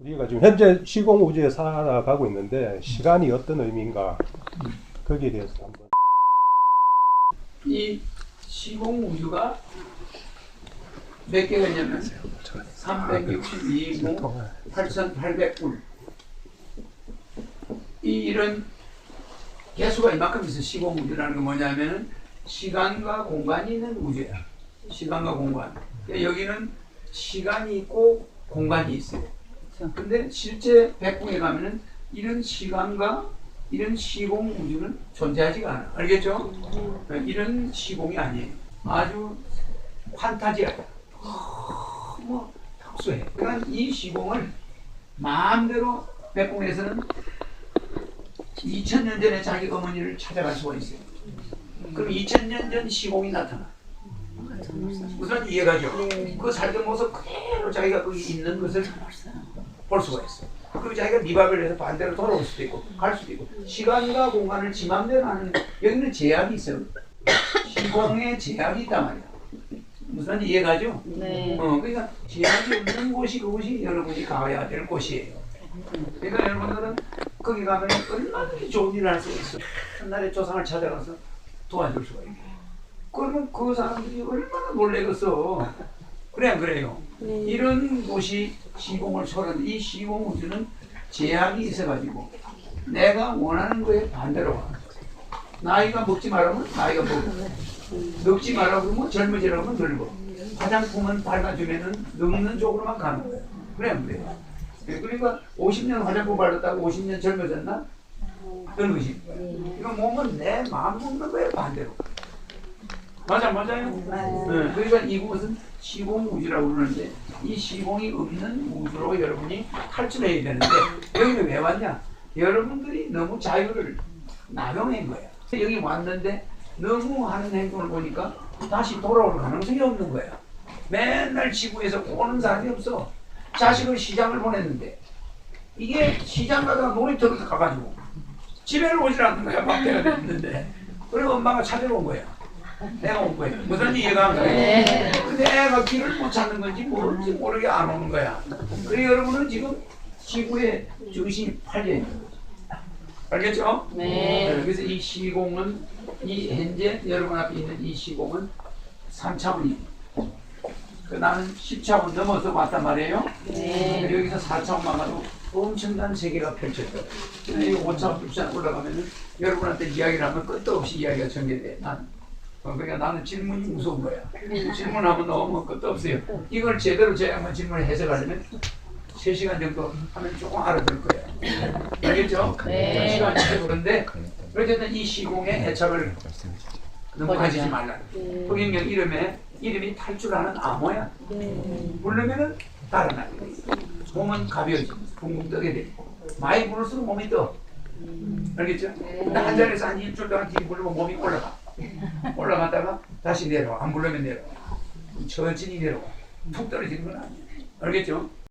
우리가 지금 현재 시공 우주에 살아가고 있는데 시간이 어떤 의미인가? 거기에 대해서 한번. 이 시공 우주가 몇 개가 있냐면 362모 8800울. 이 이런 개수가 이만큼 있어. 시공 우주라는 건 뭐냐면은 시간과 공간이 있는 우주야. 시간과 공간. 근데 여기는 시간이 있고 공간이 있어요 근데 실제 백궁에 가면은 이런 시간과 이런 시공 우주는 존재하지가 않아. 알겠죠? 이런 시공이 아니에요. 아주 판타지야. 너무 특수해. 그러니까 이 시공을 마음대로 백궁에서는 2000년 전에 자기 어머니를 찾아갈 수가 있어요. 그럼 2000년 전 시공이 나타나. 무슨 이해가죠? 그 살던 모습 그대로 자기가 거기 있는 것을 볼 수가 있어. 그리고 자기가 미박을 해서 반대로 돌아올 수도 있고 갈 수도 있고 시간과 공간을 지 맘대로 하는 여기는 제약이 있어요. 시공에 제약이 있단 말이야. 무슨 이해가죠? 네. 어, 그러니까 제약이 없는 곳이 그곳이 여러분이 가야 될 곳이에요. 그러니까 여러분들은 거기 가면 얼마든지 좋은 일을 할 수 있어. 한날에 조상을 찾아가서 도와줄 수가 있고. 그러면 그 사람들이 얼마나 놀래겠어. 그래 안 그래요? 이런 곳이 시공을 소련 이 시공 우주는 제약이 있어가지고 내가 원하는 거에 반대로 가. 나이가 먹지 말라면 나이가 먹고 늙지 말라고 그러면 젊어지라고 하면 늙어. 화장품은 발라주면은 늙는 쪽으로만 가는 거야. 그래 안 그래요? 예, 그러니까 50년 화장품 발랐다고 50년 젊어졌나? 늙으신 거야. 이거 몸은 내 마음 먹는 거에 반대로. 맞아 맞아요. 네, 그러니까 이곳은 시공 우주라고 그러는데 이 시공이 없는 우주로 여러분이 탈출해야 되는데 여기는 왜 왔냐? 여러분들이 너무 자유를 남용한 거야. 여기 왔는데 너무 하는 행동을 보니까 다시 돌아올 가능성이 없는 거야. 맨날 지구에서 오는 사람이 없어. 자식을 시장을 보냈는데 이게 시장 가다가 놀이터를 가가지고 집에를 오질 않는 거야. 밖에가 됐는데 그리고 엄마가 찾아러 온 거야. 내가 온 거야. 무슨 이해가 안 가요? 근데 애가 길을 못 찾는 건지 뭔지 모르게 안 오는 거야. 그래 여러분은 지금 지구의 중심이 팔려 있는 거죠. 알겠죠? 네. 그래서 이 시공은 이 현재 여러분 앞에 있는 이 시공은 3차원입니다. 그 나는 10차원 넘어서 왔단 말이에요. 네. 여기서 4차원만 가도 엄청난 세계가 펼쳐져요. 근데 이 5차원, 6차원 올라가면은 여러분한테 이야기를 하면 끝도 없이 이야기가 전개돼. 난. 어, 그러니까 나는 질문이 무서운 거야. 질문하면 너무 끝도 없어요. 이걸 제대로 제가 질문을 해석하려면 3시간 정도 하면 조금 알아들 거예요. 알겠죠? 네. 시간이 있어서 그런데 어쨌든 이 시공에 애착을 너무 가지지 말라. 통행령 이름에 이름이 탈출하는 암호야. 부르면은 다른 아이. 몸은 가벼워지. 붕붕 뜨게 돼. 많이 부를수록 몸이 떠. 알겠죠? 근데 한 자리에서 한 일주일 동안 뒤 부르면 몸이 올라가. 올라갔다가 다시 내려와. 안 부르면 내려와. 천천히 내려와. 툭 떨어지는 건 아니야. 알겠죠?